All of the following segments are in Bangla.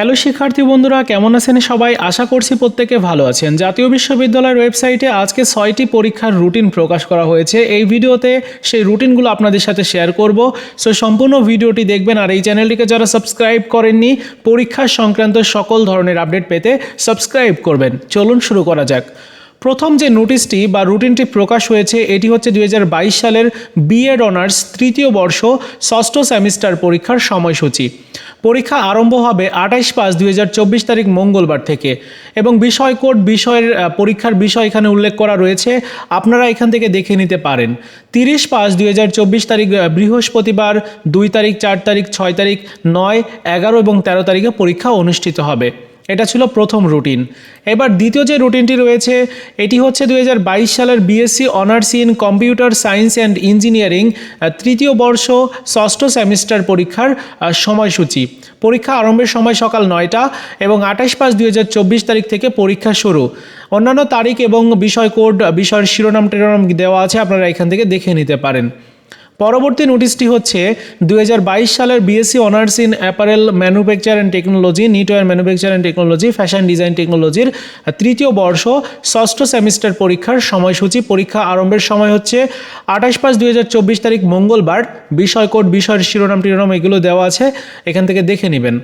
হ্যালো শিক্ষার্থী বন্ধুরা, কেমন আছেন সবাই? আশা করছি প্রত্যেকে ভালো আছেন। জাতীয় বিশ্ববিদ্যালয়ের ওয়েবসাইটে আজকে ছয়টি পরীক্ষার রুটিন প্রকাশ করা হয়েছে। এই ভিডিওতে সেই রুটিনগুলো আপনাদের সাথে শেয়ার করব। সো সম্পূর্ণ ভিডিওটি দেখবেন আর এই চ্যানেলটিকে যারা সাবস্ক্রাইব করেননি, পরীক্ষা সংক্রান্ত সকল ধরনের আপডেট পেতে সাবস্ক্রাইব করবেন। চলুন শুরু করা যাক। প্রথম যে নোটিশটি বা রুটিনটি প্রকাশ হয়েছে, এটি হচ্ছে দু হাজার বাইশ সালের বিএড অনার্স তৃতীয় বর্ষ ষষ্ঠ সেমিস্টার পরীক্ষার সময়সূচি। পরীক্ষা আরম্ভ হবে আঠাইশ পাঁচ দুই তারিখ মঙ্গলবার থেকে এবং বিষয় কোড, বিষয়ের পরীক্ষার বিষয় এখানে উল্লেখ করা রয়েছে। আপনারা এখান থেকে দেখে নিতে পারেন। তিরিশ পাঁচ দুই তারিখ বৃহস্পতিবার দুই তারিখ, চার তারিখ, ছয় তারিখ, নয়, এগারো এবং তেরো তারিখে পরীক্ষা অনুষ্ঠিত হবে। এটা ছিল প্রথম রুটিন। এবার দ্বিতীয় যে রুটিনটি রয়েছে, এটি হচ্ছে দু হাজার বাইশ সালের BSc honours in computer science and engineering তৃতীয় বর্ষ, ষষ্ঠ সেমিস্টার পরীক্ষার সময়সূচি। পরীক্ষা আরম্ভের সময় সকাল নয়টা এবং আঠাশ পাঁচ দুই তারিখ থেকে পরীক্ষা শুরু। অন্যান্য তারিখ এবং বিষয় কোড, বিষয়ের শিরোনাম টিরোনাম দেওয়া আছে, আপনারা এখান থেকে দেখে নিতে পারেন। পরবর্তী নোটিশটি হচ্ছে দু হাজার বাইশ সালের BSc honours in apparel manufacture and technology knitwear manufacture and technology fashion design টেকনোলজির তৃতীয় বর্ষ ষষ্ঠ সেমিস্টার পরীক্ষার সময়সূচি। পরীক্ষা আরম্ভের সময় হচ্ছে আঠাশ পাঁচ দু তারিখ মঙ্গলবার। বিষয় কোড, বিষয়ের শিরোনাম, টিরোনাম এগুলো দেওয়া আছে। এখান থেকে দেখে নেবেন।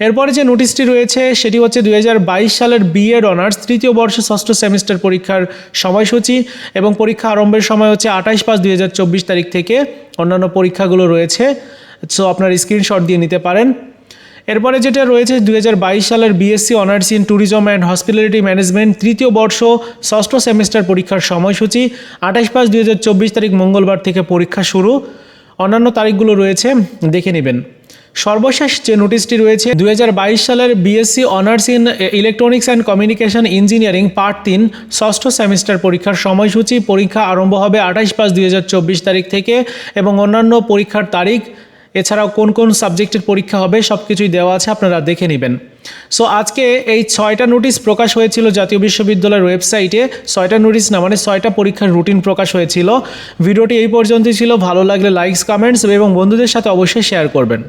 এরপরে যে নোটিশটি রয়েছে, সেটি হচ্ছে দু হাজার বাইশ সালের বিএড অনার্স তৃতীয় বর্ষ ষষ্ঠ সেমিস্টার পরীক্ষার সময়সূচি এবং পরীক্ষা আরম্ভের সময় হচ্ছে আঠাইশ পাঁচ দুই তারিখ থেকে অন্যান্য পরীক্ষাগুলো রয়েছে। সো আপনার স্ক্রিনশট দিয়ে নিতে পারেন। এরপরে যেটা রয়েছে, দুই হাজার বাইশ সালের BSc honours in tourism and hospitality management তৃতীয় বর্ষ ষষ্ঠ সেমিস্টার পরীক্ষার সময়সূচি, আঠাশ পাঁচ দুই তারিখ মঙ্গলবার থেকে পরীক্ষা শুরু। অন্যান্য তারিখগুলো রয়েছে, দেখে নেবেন। সর্বশেষ যে নোটিশটি রয়েছে দু হাজার বাইশ সালের BSc honours in electronics and communication engineering part তিন ষষ্ঠ সেমিস্টার পরীক্ষার সময়সূচি, পরীক্ষা আরম্ভ হবে আঠাশ পাঁচ দুই তারিখ থেকে এবং অন্যান্য পরীক্ষার তারিখ, এছাড়াও কোন কোন সাবজেক্টের পরীক্ষা হবে সব কিছুই দেওয়া আছে, আপনারা দেখে নেবেন। সো আজকে এই ছয়টা নোটিশ প্রকাশ হয়েছিল জাতীয় বিশ্ববিদ্যালয়ের ওয়েবসাইটে, ছয়টা নোটিশ না মানে ছয়টা পরীক্ষার রুটিন প্রকাশ হয়েছিল। ভিডিওটি এই পর্যন্তই ছিল, ভালো লাগলে লাইকস কমেন্টস এবং বন্ধুদের সাথে অবশ্যই শেয়ার করবেন।